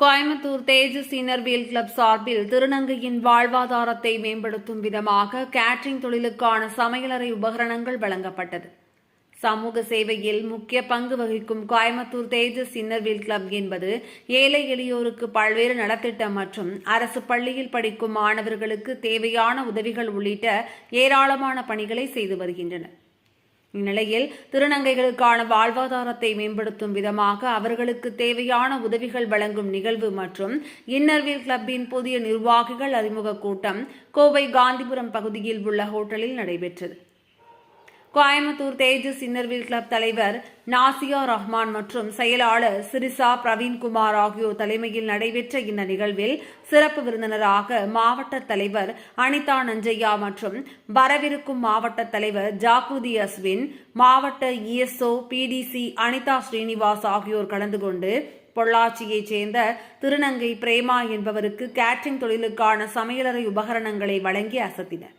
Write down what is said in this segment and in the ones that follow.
கோயம்புத்தூர் தேஜஸ் இன்னர்வியல் club சார்பில் திருநங்கையின் வாழ்வாதாரத்தை மேம்படுத்தும் விதமாக கேட்ரிங் தொழிலுக்கான சமையலறை உபகரணங்கள் வழங்கப்பட்டது. சமூக சேவையில் முக்கிய பங்கு வகிக்கும் கோயம்புத்தூர் தேஜஸ் இன்னர்வீல் கிளப் என்பது ஏழை எளியோருக்கு பல்வேறு நலத்திட்டம் மற்றும் அரசு பள்ளியில் படிக்கும் மாணவர்களுக்கு தேவையான உதவிகள் உள்ளிட்ட ஏராளமான பணிகளை செய்து வருகின்றனர். இந்நிலையில் திருநங்கைகளுக்கான வாழ்வாதாரத்தை மேம்படுத்தும் விதமாக அவர்களுக்கு தேவையான உதவிகள் வழங்கும் நிகழ்வு மற்றும் இன்னர்வில் கிளப்பின் புதிய நிர்வாகிகள் அறிமுக கூட்டம் கோவை காந்திபுரம் பகுதியில் உள்ள ஹோட்டலில் நடைபெற்றது. Coimbatore Tejas inner wheel club தலைவர் நாசியா ரஹ்மான் மற்றும் செயலாளர் சிரிசா பிரவீன்குமார் ஆகியோர் தலைமையில் நடைபெற்ற இந்த நிகழ்வில் சிறப்பு விருந்தினராக மாவட்ட தலைவர் அனிதா நஞ்சையா மற்றும் வரவிருக்கும் மாவட்ட தலைவர் ஜாகுதி அஸ்வின் மாவட்ட இஎஸ்ஓ பிடிசி அனிதா ஸ்ரீனிவாஸ் ஆகியோர் கலந்து கொண்டு பொள்ளாச்சியைச் சேர்ந்த திருநங்கை பிரேமா என்பவருக்கு கேட்டரிங் தொழிலுக்கான சமையலறை உபகரணங்களை வழங்கி அசத்தினர்.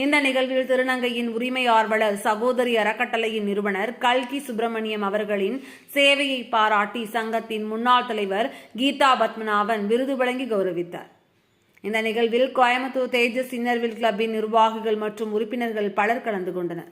இந்த நிகழ்வில் திருநங்கையின் உரிமை ஆர்வலர் சகோதரி அறக்கட்டளையின் நிறுவனர் கல்கி சுப்பிரமணியம் அவர்களின் சேவையை பாராட்டி சங்கத்தின் முன்னாள் தலைவர் கீதா பத்மநாபன் விருது வழங்கி கௌரவித்தார். இந்த நிகழ்வில் கோயம்புத்தூர் தேஜஸ் இன்னர்வில் கிளப்பின் நிர்வாகிகள் மற்றும் உறுப்பினர்கள் பலர் கலந்து கொண்டனர்.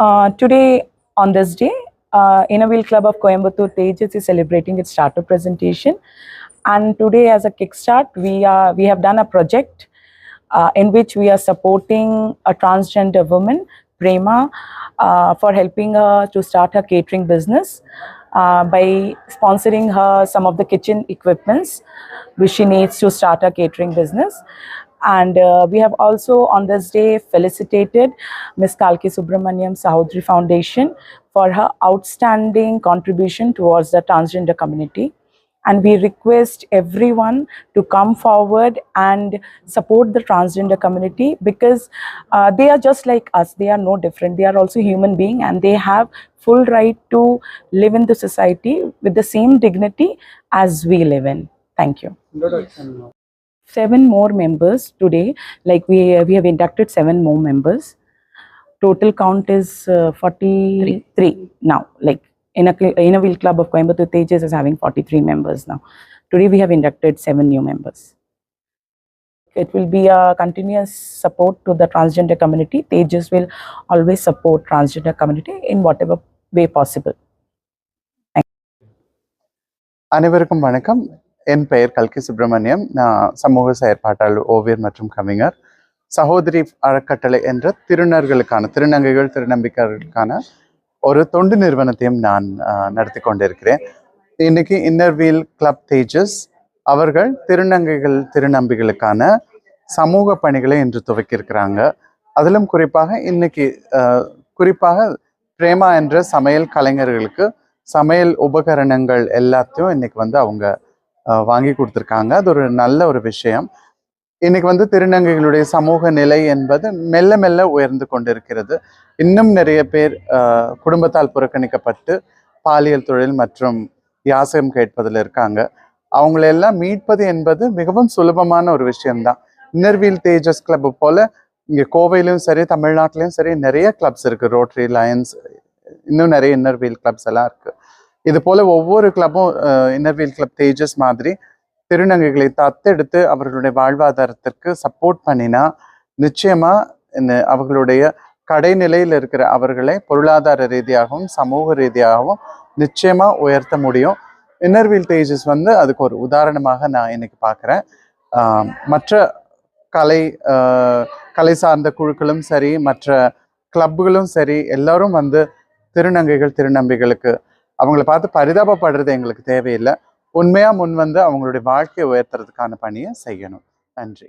Uh, today, on this day, uh, Innerville Club of Coimbatore Tejas is celebrating its startup presentation. And today, as a kickstart, we are we have done a project uh, in which we are supporting a transgender woman, Prema, uh, for helping her to start her catering business uh, by sponsoring her some of the kitchen equipments which she needs to start her catering business. And uh, we have also on this day felicitated Ms. Kalki Subramaniam Sahodri Foundation for her outstanding contribution towards the transgender community. And we request everyone to come forward and support the transgender community because uh, they are just like us. They are no different. They are also human being and they have full right to live in the society with the same dignity as we live in. Thank you seven more members today like we we have inducted seven more members total count is uh, 43 now like in a cl- in a wheel club of coimbatore tejas is having 43 members now today we have inducted seven new members it will be a continuous support to the transgender community tejas will always support transgender community in whatever way possible அனைவருக்கும் வணக்கம் என் பெயர் கல்கி சுப்பிரமணியம். நான் சமூக செயற்பாட்டாளர் ஓவியர் மற்றும் கவிஞர். சகோதரி அறக்கட்டளை என்ற திருநர்களுக்கான திருநங்கைகள் திருநம்பிக்கைகளுக்கான ஒரு தொண்டு நிறுவனத்தையும் நான் நடத்தி கொண்டிருக்கிறேன். இன்னைக்கு இன்னர்வீல் கிளப் தேஜஸ் அவர்கள் திருநங்கைகள் திருநம்பிகளுக்கான சமூக பணிகளை இன்று துவக்கியிருக்கிறாங்க. அதிலும் குறிப்பாக இன்னைக்கு குறிப்பாக பிரேமா என்ற சமையல் கலைஞர்களுக்கு சமையல் உபகரணங்கள் எல்லாத்தையும் இன்னைக்கு வந்து அவங்க வாங்கி கொடுத்துருக்காங்க. அது ஒரு நல்ல ஒரு விஷயம். இன்னைக்கு வந்து திருநங்கைகளுடைய சமூக நிலை என்பது மெல்ல மெல்ல உயர்ந்து கொண்டிருக்கிறது. இன்னும் நிறைய பேர் குடும்பத்தால் புறக்கணிக்கப்பட்டு பாலியல் தொழில் மற்றும் யாசகம் கேட்பதில் இருக்காங்க. அவங்களெல்லாம் மீட்பது என்பது மிகவும் சுலபமான ஒரு விஷயம்தான். இன்னர்வீல் தேஜஸ் கிளப் போல இங்கே கோவையிலும் சரி தமிழ்நாட்டிலையும் சரி நிறைய கிளப்ஸ் இருக்கு. ரோட்ரி லயன்ஸ் இன்னும் நிறைய இன்னர்வீல் கிளப்ஸ் எல்லாம் இருக்கு. இது போல ஒவ்வொரு கிளப்பும் இன்னர்வீல் கிளப் தேஜஸ் மாதிரி திருநங்கைகளை தத்தெடுத்து அவர்களுடைய வாழ்வாதாரத்திற்கு சப்போர்ட் பண்ணினா நிச்சயமா இந்த அவர்களுடைய கடைநிலையில் இருக்கிற அவர்களை பொருளாதார ரீதியாகவும் சமூக ரீதியாகவும் நிச்சயமா உயர்த்த முடியும். இன்னர்வீல் தேஜஸ் வந்து அதுக்கு ஒரு உதாரணமாக நான் இன்னைக்கு பார்க்குறேன் மற்ற கலை கலை சார்ந்த குழுக்களும் சரி மற்ற கிளப்புகளும் சரி எல்லாரும் வந்து திருநங்கைகள் திருநம்பிகளுக்கு அவங்கள பார்த்து பரிதாபப்படுறது எங்களுக்கு தேவையில்லை. உண்மையாக முன் வந்து அவங்களுடைய வாழ்க்கையை உயர்த்துறதுக்கான பணியை செய்யணும். நன்றி.